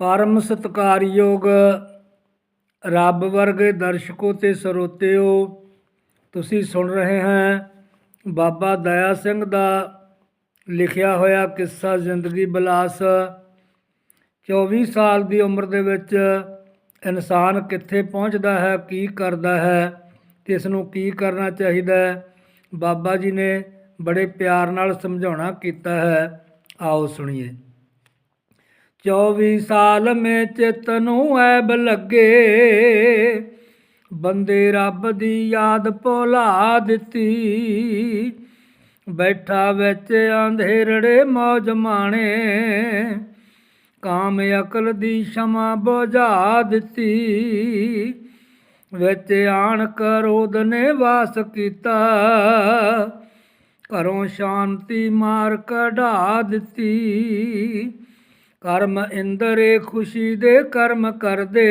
ਪਰਮ ਸਤਿਕਾਰਯੋਗ ਰੱਬ ਵਰਗੇ ਦਰਸ਼ਕੋ ਤੇ ਸਰੋਤਿਓ, ਤੁਸੀਂ ਸੁਣ ਰਹੇ ਹੈ ਬਾਬਾ ਦਇਆ ਸਿੰਘ ਦਾ ਲਿਖਿਆ ਹੋਇਆ ਕਿੱਸਾ ਜ਼ਿੰਦਗੀ ਬਲਾਸ। 24 ਸਾਲ ਦੀ ਉਮਰ ਦੇ ਵਿੱਚ ਇਨਸਾਨ ਕਿੱਥੇ ਪਹੁੰਚਦਾ ਹੈ, ਕੀ ਕਰਦਾ ਹੈ ਤੇ ਇਸ ਨੂੰ ਕੀ ਕਰਨਾ ਚਾਹੀਦਾ ਹੈ, ਬਾਬਾ ਜੀ ਨੇ ਬੜੇ ਪਿਆਰ ਨਾਲ ਸਮਝਾਉਣਾ ਕੀਤਾ ਹੈ। ਆਓ ਸੁਣੀਏ। 24 ਸਾਲ ਮੇ ਚਿੱਤ ਨੂੰ ਐਬ ਲੱਗੇ। ਬੰਦੇ ਰੱਬ ਦੀ ਯਾਦ ਭੁਲਾ ਦਿੱਤੀ। ਬੈਠਾ ਵਿੱਚ ਅੰਧੇਰੜੇ ਮੌਜ ਮਾਣੇ। ਕਾਮ ਅਕਲ ਦੀ ਸ਼ਮਾ ਬੁਝਾ ਦਿੱਤੀ। ਵਿੱਚ ਆਣ ਕਰੋਦ ਨੇ ਵਾਸ ਕੀਤਾ। ਘਰੋਂ ਸ਼ਾਂਤੀ ਮਾਰ ਕਢਾ ਦਿੱਤੀ। ਕਰਮ ਇੰਦਰੇ ਖੁਸ਼ੀ ਦੇ ਕਰਮ ਕਰਦੇ।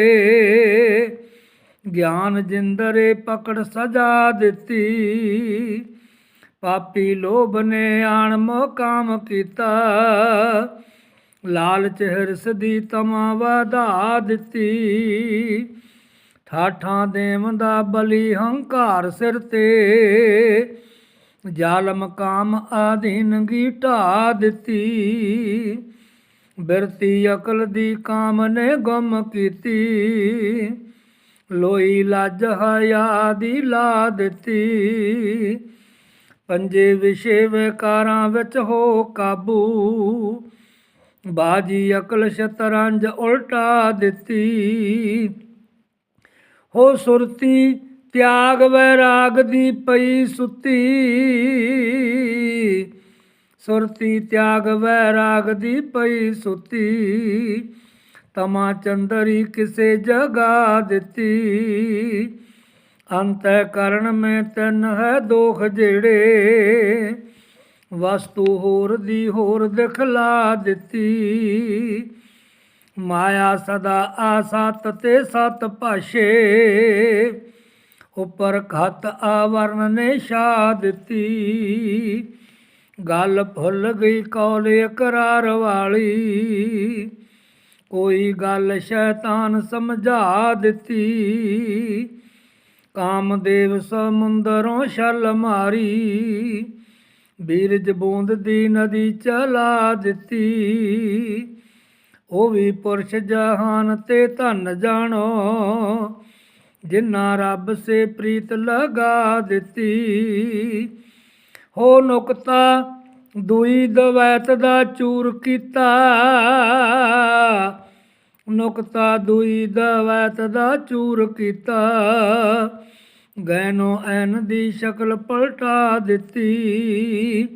ਗਿਆਨ ਜਿੰਦਰੇ ਪਕੜ ਸਜਾ ਦਿੱਤੀ। ਪਾਪੀ ਲੋਭ ਨੇ ਆਣ ਮੋਕਾਮ ਕੀਤਾ। ਲਾਲਚ ਹਿਰਸ ਦੀ ਤਮਾ ਵਧਾ ਦਿੱਤੀ। ਠਾਠਾਂ ਦੇਵ ਦਾ ਬਲੀ ਹੰਕਾਰ ਸਿਰ ਤੇ। ਜ਼ਾਲਮ ਕਾਮ ਆਧੀਨਗੀ ਢਾ ਦਿੱਤੀ। ਬਿਰਤੀ ਅਕਲ ਦੀ ਕਾਮ ਨੇ ਗੁੰਮ ਕੀਤੀ। ਲੋਈ ਲੱਜ ਹਯਾ ਦੀ ਲਾ ਦਿੱਤੀ। ਪੰਜੇ ਵਿਸ਼ੇ ਵਿਕਾਰਾਂ ਵਿੱਚ ਹੋ ਕਾਬੂ। ਬਾਜੀ ਅਕਲ ਸ਼ਤਰੰਜ ਉਲਟਾ ਦਿੱਤੀ। ਹੋ ਸੁਰਤੀ ਤਿਆਗ ਵੈਰਾਗ ਦੀ ਪਈ ਸੁੱਤੀ। ਸੁਰਤੀ ਤਿਆਗ ਵੈਰਾਗ ਦੀ ਪਈ ਸੁੱਤੀ। ਤਮਾ ਚੰਦਰੀ ਕਿਸੇ ਜਗਾ ਦਿੱਤੀ। ਅੰਤੈ ਕਰਨ ਮੈਂ ਤਨ ਹੈ ਦੋਖ ਜਿਹੜੇ। ਵਸਤੂ ਹੋਰ ਦੀ ਹੋਰ ਦਿਖਲਾ ਦਿੱਤੀ। ਮਾਇਆ ਸਦਾ ਆਸਤ ਤੇ ਸਤ ਭਾਸ਼ੇ। ਉਪਰ ਖਤ ਆਵਰਨ ਨੇ ਛਾ ਦਿੱਤੀ। ਗੱਲ ਭੁੱਲ ਗਈ ਕੌਲ ਇਕਰਾਰ ਵਾਲੀ। ਕੋਈ ਗੱਲ ਸ਼ੈਤਾਨ ਸਮਝਾ ਦਿੱਤੀ। ਕਾਮਦੇਵ ਸਮੁੰਦਰੋਂ ਛਲ ਮਾਰੀ। ਬੀਰਜ ਬੂੰਦ ਦੀ ਨਦੀ ਚਲਾ ਦਿੱਤੀ। ਉਹ ਵੀ ਪੁਰਸ਼ ਜਹਾਨ ਤੇ ਧਨ ਜਾਣੋ। ਜਿਨ੍ਹਾਂ ਰੱਬ ਸੇ ਪ੍ਰੀਤ ਲਗਾ ਦਿੱਤੀ। ਹੋ ਨੁਕਤਾ, ਦੁਈ ਦਵੈਤ ਦਾ ਚੂਰ ਕੀਤਾ। ਨੁਕਤਾ, ਦੁਈ ਦਵੈਤ ਦਾ ਚੂਰ ਕੀਤਾ। ਗੈਨੋ ਐਨ ਦੀ ਸ਼ਕਲ ਪਲਟਾ ਦਿੱਤੀ।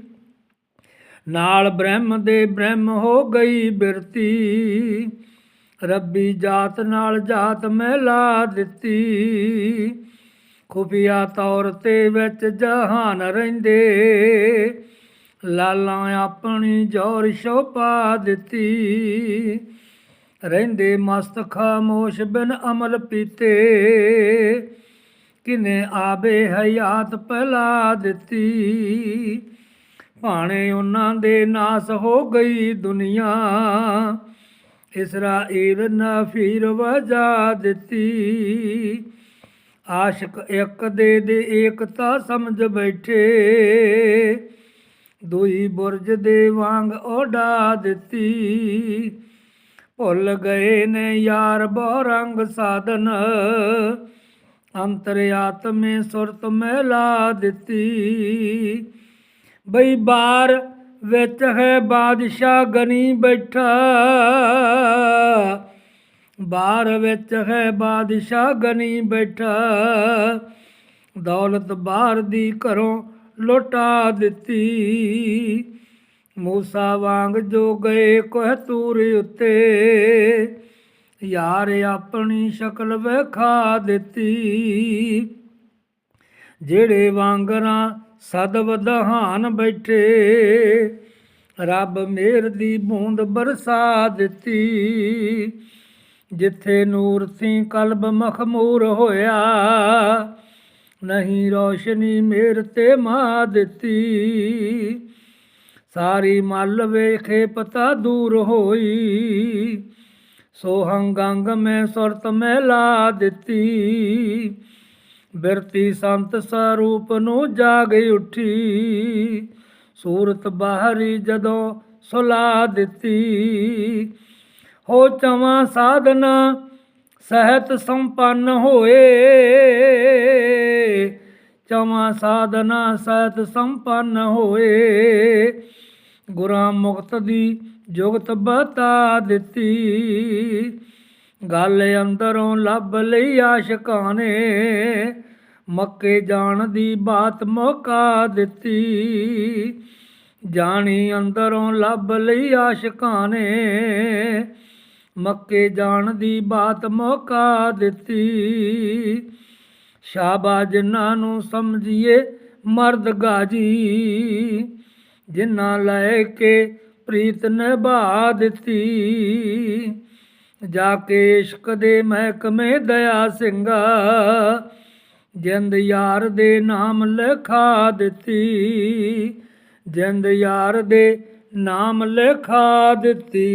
ਨਾਲ ਬ੍ਰਹਮ ਦੇ ਬ੍ਰਹਮ ਹੋ ਗਈ ਬਿਰਤੀ। ਰੱਬੀ ਜਾਤ ਨਾਲ ਜਾਤ ਮਿਲਾ ਦਿੱਤੀ। ਖੁਫੀਆ ਤੌਰ ਤੇ ਵਿੱਚ ਜਹਾਨ ਰਹਿੰਦੇ। ਲਾਲਾਂ ਆਪਣੀ ਜੋਰ ਸ਼ੋਪਾ ਦਿੱਤੀ। ਰਹਿੰਦੇ ਮਸਤ ਖਾਮੋਸ਼ ਬਿਨ ਅਮਲ ਪੀਤੇ। ਕਿਨੇ ਆਬੇ ਹਯਾਤ ਪਲਾ ਦਿੱਤੀ। ਭਾਣੇ ਉਹਨਾਂ ਦੇ ਨਾਸ ਹੋ ਗਈ ਦੁਨੀਆ। ਇਸਰਾਇਲ ਨਾ ਫੀਰ ਵਜਾ ਦਿੱਤੀ। ਆਸ਼ਕ ਇੱਕ ਦੇ ਦੇ ਏਕਤਾ ਸਮਝ ਬੈਠੇ। ਦੁਈ ਬੁਰਜ ਦੇ ਵਾਂਗ ਓਡਾ ਦਿੱਤੀ। ਭੁੱਲ ਗਏ ਨੇ ਯਾਰ ਬਹੁ ਰੰਗ ਸਾਧਨ। ਅੰਤਰ ਆਤਮੇ ਸੁਰਤ ਮਹਿਲਾ ਦਿੱਤੀ। ਬਈ ਬਾਰ ਵਿੱਚ ਹੈ ਬਾਦਸ਼ਾਹ ਗਨੀ ਬੈਠਾ। ਬਾਰ ਵਿੱਚ ਹੈ ਬਾਦਸ਼ਾਹ ਗਨੀ ਬੈਠਾ। ਦੌਲਤ ਬਾਹਰ ਦੀ ਘਰੋਂ ਲੁਟਾ ਦਿੱਤੀ। ਮੂਸਾ ਵਾਂਗ ਜੋ ਗਏ ਕੋਹ ਤੂਰ ਉੱਤੇ। ਯਾਰ ਆਪਣੀ ਸ਼ਕਲ ਵਿਖਾ ਦਿੱਤੀ। ਜਿਹੜੇ ਵਾਂਗਰਾਂ ਸਦਵ ਦਹਾਨ ਬੈਠੇ, ਰੱਬ ਮੇਰ ਦੀ ਬੂੰਦ ਬਰਸਾ ਦਿੱਤੀ। ਜਿੱਥੇ ਨੂਰ ਸੀ ਕਲਬ ਮਖਮੂਰ ਹੋਇਆ, ਨਹੀਂ ਰੋਸ਼ਨੀ ਮੇਰ ਤੇ ਮਾ ਦਿੱਤੀ। ਸਾਰੀ ਮੱਲ ਵੇਖੇ ਪਤਾ ਦੂਰ ਹੋਈ, ਸੋਹੰ ਗੰਗ ਮੈਂ ਸੁਰਤ ਮੈਂ ਲਾ ਦਿੱਤੀ। ਬਿਰਤੀ ਸੰਤ ਸਰੂਪ ਨੂੰ ਜਾਗ ਉੱਠੀ, ਸੂਰਤ ਬਾਹਰੀ ਜਦੋਂ ਸੁਲਾ ਦਿੱਤੀ। ਹੋ ਚਵਾਂ ਸਾਧਨਾ, ਸਹਿਤ ਸੰਪੰਨ ਹੋਏ। ਚਵਾਂ ਸਾਧਨਾ, ਸਹਿਤ ਸੰਪੰਨ ਹੋਏ। ਗੁਰਾਂ ਮੁਕਤ ਦੀ ਜੁਗਤ ਬਤਾ ਦਿੱਤੀ। ਗੱਲ ਅੰਦਰੋਂ ਲੱਭ ਲਈ ਆਸ਼ਿਕਾਂ ਨੇ, ਮੱਕੇ ਜਾਣ ਦੀ ਬਾਤ ਮੌਕਾ ਦਿੱਤੀ। ਜਾਣੀ ਅੰਦਰੋਂ ਲੱਭ ਲਈ ਆਸ਼ਿਕਾਂ ਨੇ ਮੱਕੇ ਜਾਣ ਦੀ ਬਾਤ ਮੌਕਾ ਦਿੱਤੀ। ਸ਼ਾਬਾ ਜਿਨ੍ਹਾਂ ਨੂੰ ਸਮਝੀਏ ਮਰਦ ਗਾਜੀ, ਜਿਨ੍ਹਾਂ ਲੈ ਕੇ ਪ੍ਰੀਤ ਨਿਭਾ ਦਿੱਤੀ। ਜਾ ਕੇ ਇਸ਼ਕ ਦੇ ਮਹਿਕਮੇ ਦਇਆ ਸਿੰਘਾ, ਜਿੰਦ ਯਾਰ ਦੇ ਨਾਮ ਲਿਖਾ ਦਿੱਤੀ। ਜਿੰਦ ਯਾਰ ਦੇ ਨਾਮ ਲਿਖਾ ਦਿੱਤੀ।